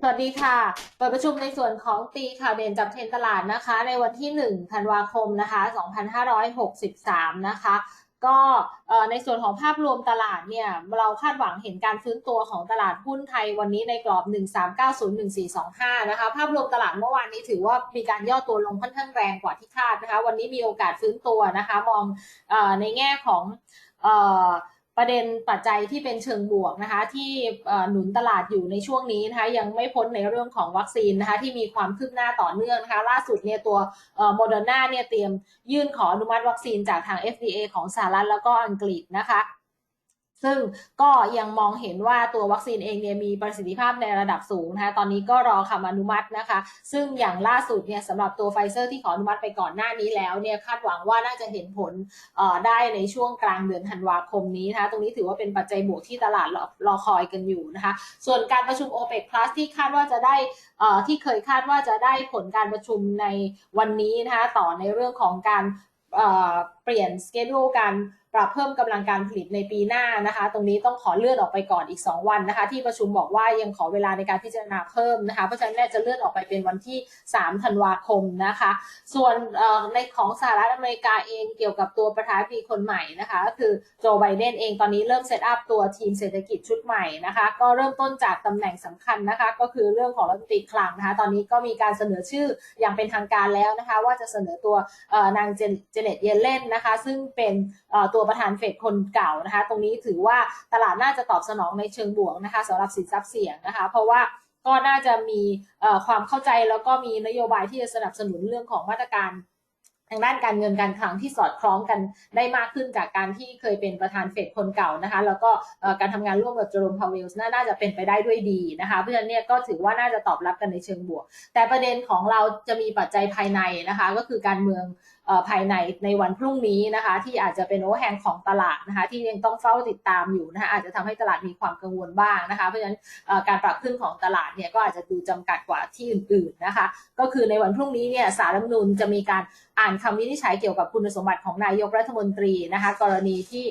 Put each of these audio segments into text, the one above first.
สวัสดีค่ะ เปิดประชุมในส่วนของตีข่าวเด่นจับเทรนตลาดนะคะ ในวันที่ 1 ธันวาคมนะคะ 2563 นะคะก็ในส่วนของภาพรวมตลาดเนี่ยเราคาดหวังเห็นการฟื้นตัวของตลาดหุ้นไทยวันนี้ในกรอบ 13901425 นะคะภาพรวมตลาดเมื่อวานนี้ถือว่ามีการย่อตัวลงค่อนข้างแรงกว่าที่คาดนะคะวันนี้มีโอกาสฟื้นตัวนะคะมองอในแง่ของอ ประเด็นปัจจัยที่เป็นเชิงบวกนะคะ ที่หนุนตลาดอยู่ในช่วงนี้นะคะยังไม่พ้นในเรื่องของวัคซีนนะคะที่มีความคืบหน้าต่อเนื่องนะคะ ล่าสุดเนี่ยตัวโมเดอร์นาเนี่ยเตรียมยื่นขออนุมัติวัคซีนจากทาง FDA ของสหรัฐแล้วก็อังกฤษนะคะ ซึ่งก็ยังมองเห็นว่าตัววัคซีนเองเนี่ยมีประสิทธิภาพในระดับสูงนะคะตอนนี้ก็รอคำอนุมัตินะคะ ซึ่งอย่างล่าสุดเนี่ยสำหรับตัวไฟเซอร์ที่ขออนุมัติไปก่อนหน้านี้แล้วเนี่ยคาดหวังว่าน่าจะเห็นผลได้ในช่วงกลางเดือนธันวาคมนี้นะคะตรงนี้ถือว่าเป็นปัจจัยบวกที่ตลาดรอรอคอยกันอยู่นะคะ ส่วนการประชุม OPEC Plus ที่คาดว่าจะได้ที่เคยคาดว่าจะได้ผลการประชุมในวันนี้นะคะต่อในเรื่องของการเปลี่ยนสเกดูการปรับเพิ่มกำลังการผลิตในปีหน้านะคะ ตรงนี้ต้องขอเลื่อนออกไปก่อนอีก 2 วันนะคะ ที่ประชุมบอกว่ายังขอเวลาในการพิจารณาเพิ่มนะคะ เพราะฉะนั้นเนี่ยจะเลื่อนออกไปเป็นวันที่ 3 ธันวาคมนะคะ ส่วนในของสหรัฐอเมริกาเองเกี่ยวกับตัวประธานาธิบดีคนใหม่นะคะ ก็คือโจไบเดนเองตอนนี้เริ่มเซตอัพตัวทีมเศรษฐกิจชุดใหม่นะคะ ก็เริ่มต้นจากตำแหน่งสำคัญนะคะ ก็คือเรื่องของรัฐมนตรีคลังนะคะ ตอนนี้ก็มีการเสนอชื่ออย่างเป็นทางการแล้วนะคะ ว่าจะเสนอตัวนางเจเจเน็ตเยเลนนะคะ ซึ่งเป็นตัวประธานเฟดคนเก่านะคะ ตรงนี้ถือว่าตลาดน่าจะตอบสนองในเชิงบวกนะคะสำหรับสินทรัพย์เสี่ยงนะคะ เพราะว่าก็น่าจะมีความเข้าใจแล้วก็มีนโยบายที่จะสนับสนุนเรื่องของมาตรการทางด้านการเงินการคลังที่สอดคล้องกันได้มากขึ้นจากการที่เคยเป็นประธานเฟดคนเก่านะคะ แล้วก็การทำงานร่วมกับเจอร์มพาวเวลส์น่าจะเป็นไปได้ด้วยดีนะคะ เพราะฉะนั้นเนี่ยก็ถือว่าน่าจะตอบรับกันในเชิงบวก แต่ประเด็นของเราจะมีปัจจัยภายในนะคะ ก็คือการเมืองภายในในวันพรุ่งนี้นะคะ ที่อาจจะเป็นโอแฮงของตลาดนะคะ ที่ยังต้องเฝ้าติดตามอยู่นะคะอาจจะทำให้ตลาดมีความกังวลบ้างนะคะ เพราะฉะนั้นการปรับขึ้นของตลาดเนี่ยก็อาจจะดูจำกัดกว่าที่อื่น ๆนะคะ ก็คือในวันพรุ่งนี้เนี่ยสารรัฐมนูญจะมีการอ่านคำวินิจฉัยเกี่ยวกับคุณสมบัติของนายกรัฐมนตรีนะคะ กรณีที่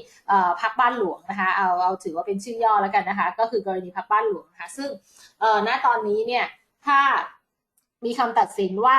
พักบ้านหลวงนะคะเอาเอาถือว่าเป็นชื่อย่อแล้วกันนะคะ ก็คือกรณีพักบ้านหลวงนะคะซึ่งณตอนนี้เนี่ยถ้ามีคำตัดสินว่า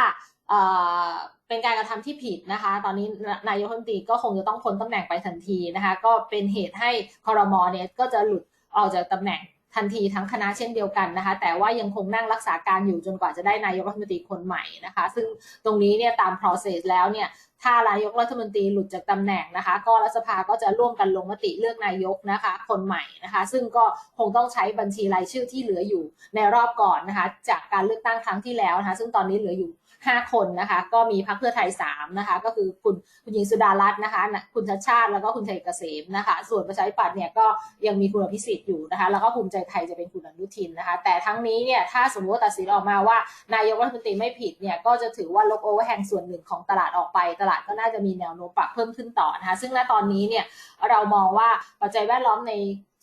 เป็นการกระทำที่ผิดนะคะ ตอนนี้นายกรัฐมนตรีก็คงจะต้องพ้นตำแหน่งไปทันทีนะคะ ก็เป็นเหตุให้คอรมอเนี่ยก็จะหลุดออกจากตำแหน่งทันทีทั้งคณะเช่นเดียวกันนะคะ แต่ว่ายังคงนั่งรักษาการอยู่จนกว่าจะได้นายกรัฐมนตรีคนใหม่นะคะ ซึ่งตรงนี้เนี่ยตาม process แล้วเนี่ยถ้านายกรัฐมนตรีหลุดจากตำแหน่งนะคะ ก็รัฐสภาก็จะร่วมกันลงมติเลือกนายกนะคะ คนใหม่นะคะ ซึ่งก็คงต้องใช้บัญชีรายชื่อที่เหลืออยู่ในรอบก่อนนะคะ จากการเลือกตั้งครั้งที่แล้วนะคะ ซึ่งตอนนี้เหลืออยู่ 5 คนนะคะก็มีพรรคเพื่อไทย3นะคะก็คือคุณคุณหญิงสุดารัตน์นะคะคุณชัดชาติแล้วก็คุณชัยเกษมนะคะส่วนประชาธิปัตย์เนี่ยก็ยังมีคุณอภิสิทธิ์อยู่นะคะแล้วก็ภูมิใจไทยจะเป็นคุณอนุทินนะคะแต่ทั้งนี้เนี่ยถ้าสมมติว่าตัดสินออกมาว่านายกรัฐมนตรีไม่ผิดเนี่ยก็จะถือว่าลบโอเวอร์แฮงส่วนหนึ่งของตลาดออกไป ตลาดก็น่าจะมีแนวโน้มปรับเพิ่มขึ้นต่อนะคะซึ่งณตอนนี้เนี่ยเรามองว่าปัจจัยแวดล้อมใน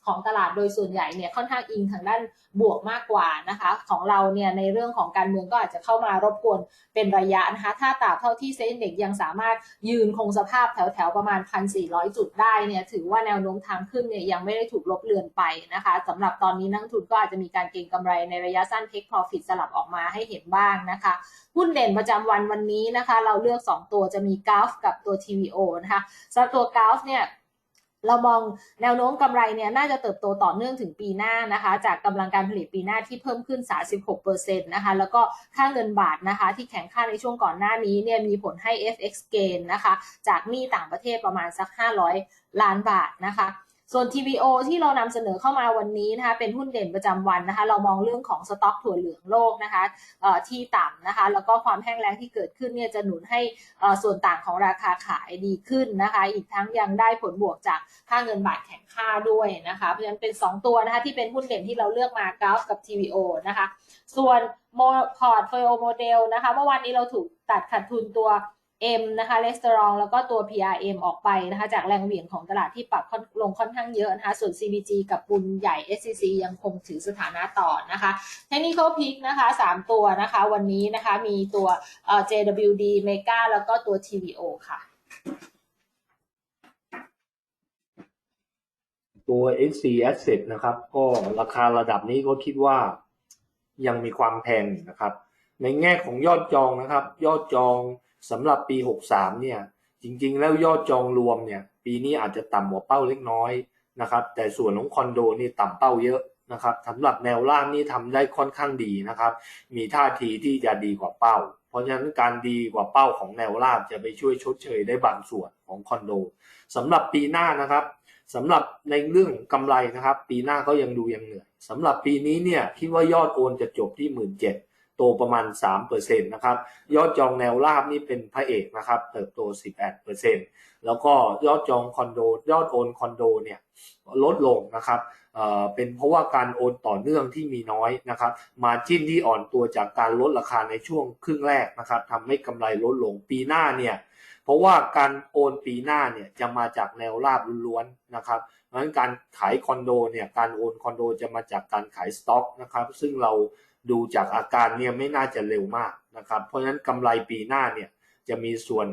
ของตลาดโดยส่วนใหญ่เนี่ยค่อนข้างอิงทางด้านบวกมากกว่านะคะ ของเราเนี่ยในเรื่องของการเมืองก็อาจจะเข้ามารบกวนเป็นระยะนะคะถ้าตราบเท่าที่เซ็นเด็กยังสามารถยืนคงสภาพแถวๆ ประมาณ 1,400 จุดได้เนี่ยถือว่าแนวโน้มทางขึ้นเนี่ยยังไม่ได้ถูกลบเลือนไปนะคะสำหรับตอนนี้นักทุนก็อาจจะมีการเก็งกำไรในระยะสั้น take profit สลับออกมาให้เห็นบ้างนะคะหุ้นเด่นประจำวันวันนี้นะคะ เราเลือก 2 ตัวจะมีก u f กับตัว TVO นะคะสำหรับตัวก u f เนี่ย เรามองแนวโน้มกำไรเนี่ยน่าจะเติบโตต่อเนื่องถึงปีหน้านะคะ จากกำลังการผลิตปีหน้าที่เพิ่มขึ้น 36%นะคะ แล้วก็ค่าเงินบาทนะคะ ที่แข็งค่าในช่วงก่อนหน้านี้เนี่ยมีผลให้ FX gain นะคะ จากหนี้ต่างประเทศประมาณสัก 500 ล้านบาทนะคะ ส่วน TVO ที่เรานำเสนอเข้ามาวันนี้นะคะเป็นหุ้นเด่นประจำวันนะคะเรามองเรื่องของสต็อกถั่วเหลืองโลกนะคะที่ต่ำนะคะแล้วก็ความแห้งแล้งที่เกิดขึ้นเนี่ยจะหนุนให้ส่วนต่างของราคาขายดีขึ้นนะคะอีกทั้งยังได้ผลบวกจากค่าเงินบาทแข็งค่าด้วยนะคะเพราะฉะนั้นเป็น 2 ตัวนะคะที่เป็นหุ้นเด่นที่เราเลือกมากราฟกับ TVO นะคะส่วนพอร์ตโฟลิโอโมเดลนะคะเมื่อวานนี้เราถูกตัดขาดทุนตัว M นะคะเลสเตอรองแล้วก็ตัว PRM ออกไปนะคะ จากแรงเหวี่ยงของตลาดที่ปรับลงค่อนข้างเยอะนะคะ ส่วน CBG กับปุนใหญ่ SCC ยังคงถือสถานะต่อนะคะ Technical Peak นะคะ 3 ตัวนะคะ วันนี้นะคะมีตัว JWD Mega แล้วก็ตัว TVO ค่ะ ตัว SC Asset นะครับ ก็ราคาระดับนี้ก็คิดว่ายังมีความแพงนะครับ ในแง่ของยอดจองนะครับ ยอดจอง สำหรับปี 63 เนี่ย จริงๆ แล้วยอดจองรวมเนี่ย ปีนี้อาจจะต่ำกว่าเป้าเล็กน้อยนะครับ แต่ส่วนของคอนโดนี่ต่ำเป้าเยอะนะครับสำหรับแนวล่างนี่ทำได้ค่อนข้างดีนะครับ มีท่าทีที่จะดีกว่าเป้า เพราะฉะนั้นการดีกว่าเป้าของแนวราบจะไปช่วยชดเชยได้บางส่วนของคอนโดสำหรับปีหน้านะครับสำหรับในเรื่องกำไรนะครับ ปีหน้าก็ยังดูยังเหนื่อยสำหรับปีนี้เนี่ยคิดว่ายอดโอนจะจบที่หมื่นเจ็ด โตประมาณ 3%นะครับ ยอดจองแนวราบนี่เป็นพระเอกนะครับ เติบโต 18%แล้วก็ยอดจองคอนโด ยอดโอนคอนโดเนี่ยลดลงนะครับเเป็นเพราะว่าการโอนต่อเนื่องที่มีน้อยนะครับมาจิ้นที่อ่อนตัวจากการลดราคาในช่วงครึ่งแรกนะครับทำให้กำไรลดลงปีหน้าเนี่ยเพราะว่าการโอนปีหน้าเนี่ยจะมาจากแนวราบล้วนๆนะครับเพราะฉะนั้นการขายคอนโดเนี่ยการโอนคอนโดจะมาจากการขายสต็อกนะครับ ซึ่งเรา ดูจากอาการเนี่ยไม่น่าจะเร็วมากนะครับ เพราะฉะนั้นกำไรปีหน้าเนี่ยจะมีส่วน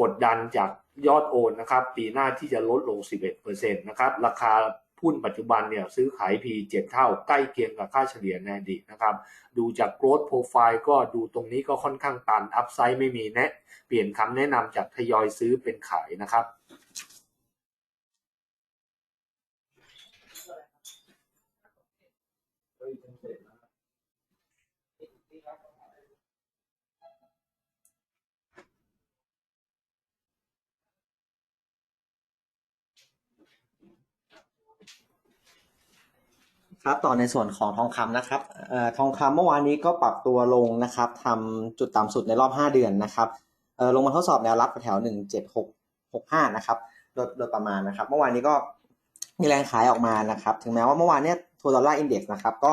กดดันจากยอดโอนนะครับ ปีหน้าที่จะลดลง 11%นะครับราคาหุ้นปัจจุบันเนี่ยซื้อขาย P 7เท่าใกล้เคียงกับค่าเฉลี่ยในอดีตนะครับ ดูจาก growth profile ก็ดูตรงนี้ก็ค่อนข้างตัน อัพไซด์ไม่มีแนะ เปลี่ยนคำแนะนำจากทยอยซื้อเป็นขายนะครับ ครับต่อในส่วนของทองคำนะครับออทองคำเมื่อวานนี้ก็ปรับตัวลงนะครับทำจุดต่ำสุดในรอบ 5 เดือนนะครับออลงมาทดสอบแนวรับแถว 17665 นะครับโดยโดยประมาณนะครับ เมื่อวานนี้ก็มีแรงขายออกมานะครับ ถึงแม้ว่าเมื่อวานเนี้ยทัวร์ดอลลาร์อินเด็กซ์นะครับก็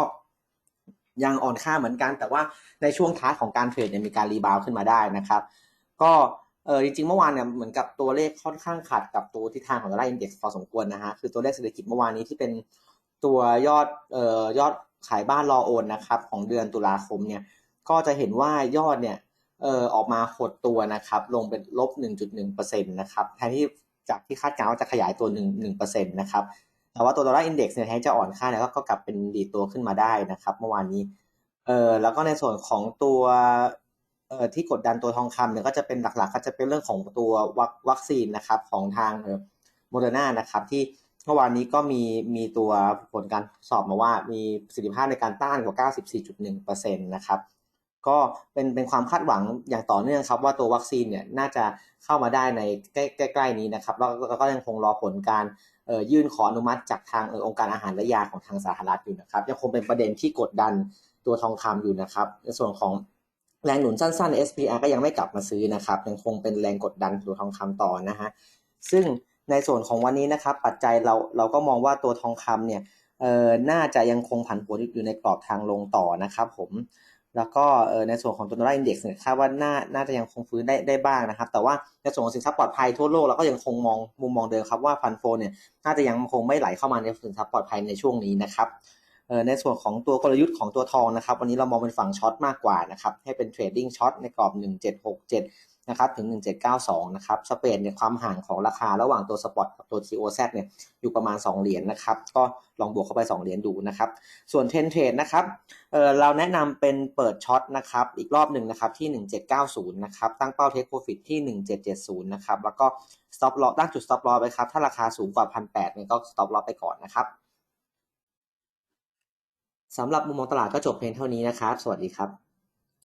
ยังอ่อนค่าเหมือนกัน แต่ว่าในช่วงท้ายของการเทรดเนี่ยมีการรีบาวขึ้นมาได้นะครับ ก็เออจริงๆเมื่อวานเนี่ยเหมือนกับตัวเลขค่อนข้างขัดกับตัวทิศทางของดอลลาร์อินเด็กซ์พอสมควรนะฮะคือตัวเลขเศรษฐกิจเมื่อวานนี้ที่เป็น ตัวยอดเอ่อยอดขายบ้านรอโอนนะครับของเดือนตุลาคมเนี่ยก็จะเห็นว่ายอดเนี่ยเอ่อออกมาหดตัวนะครับลงเป็นลบ 1.1%นะครับแทนที่จากที่คาดการณ์ว่าจะขยายตัว1 1%นะครับแต่ว่าตัวดอลลาร์อินเด็กซ์เนี่ยแทนจะอ่อนค่าแล้วก็กลับเป็นดีตัวขึ้นมาได้นะครับ เมื่อวานนี้เอ่อแล้วก็ในส่วนของตัวเอ่อที่กดดันตัวทองคำเนี่ยก็จะเป็นหลักๆ ก็จะเป็นเรื่องของตัววัควัคซีนนะครับของทางเอ่อโมเดอร์นานะครับที่ เมื่อวานนี้ก็มีมีตัวผลการสอบมาว่ามีประสิทธิภาพในการต้านกว่า 94.1%นะครับก็เป็นเป็นความคาดหวังอย่างต่อเนื่องครับ ว่าตัววัคซีนเนี่ยน่าจะเข้ามาได้ในใกล้ใกล้ๆนี้นะครับแล้วก็ยังคงรอผลการยื่นขออนุมัติจากทางอองค์การอาหารและยาของทางสหรัฐอยู่นะครับ ยังคงเป็นประเด็นที่กดดันตัวทองคำอยู่นะครับในส่วนของแรงหนุนสั้นๆ SPR ก็ยังไม่กลับมาซื้อนะครับ ยังคงเป็นแรงกดดันตัวทองคำต่อนะฮะซึ่ง ในส่วนของวันนี้นะครับ ปัจจัยเราเราก็มองว่าตัวทองคำเนี่ยเอ่อน่าจะยังคงผันผวนอยู่ในกรอบทางลงต่อนะครับผมแล้วก็เออในส่วนของตัวดอลลาร์อินเด็กซ์เนี่ยคาดว่าน่าน่าจะยังคงฟื้นได้ได้บ้างนะครับ แต่ว่าในส่วนของสินทรัพย์ปลอดภัยทั่วโลกเราก็ยังคงมองมุมมองเดิมครับว่าฟันโฟเนี่ยน่าจะยังคงไม่ไหลเข้ามาในสินทรัพย์ปลอดภัยในช่วงนี้นะครับเออในส่วนของตัวกลยุทธ์ของตัวทองนะครับ วันนี้เรามองเป็นฝั่งช็อตมากกว่านะครับให้เป็นเทรดดิ้งช็อตในกรอบ 1767 นะครับถึง 1792 นะครับสเปนเนี่ยความห่างของราคาระหว่างตัวสปอตกับตัว TOZ เนี่ยอยู่ประมาณ 2 เหรียญนนะครับ ก็ลองบวกเข้าไป 2 เหรียญดูนะครับ ส่วนเทนเทรดนะครับเเราแนะนำเป็นเปิดช็อตนะครับ อีกรอบหนึ่งนะครับที่ 1790 นะครับ ตั้งเป้าเทคโปรฟิตที่ 1770 นะครับ แล้วก็ stop loss ตั้งจุด stop loss ไปครับ ถ้าราคาสูงกว่า 1,800เนี่ยก็ stop loss ไปก่อนนะครับสำหรับมุมมองตลาดก็จบเพียงเท่านี้นะครับ สวัสดีครับ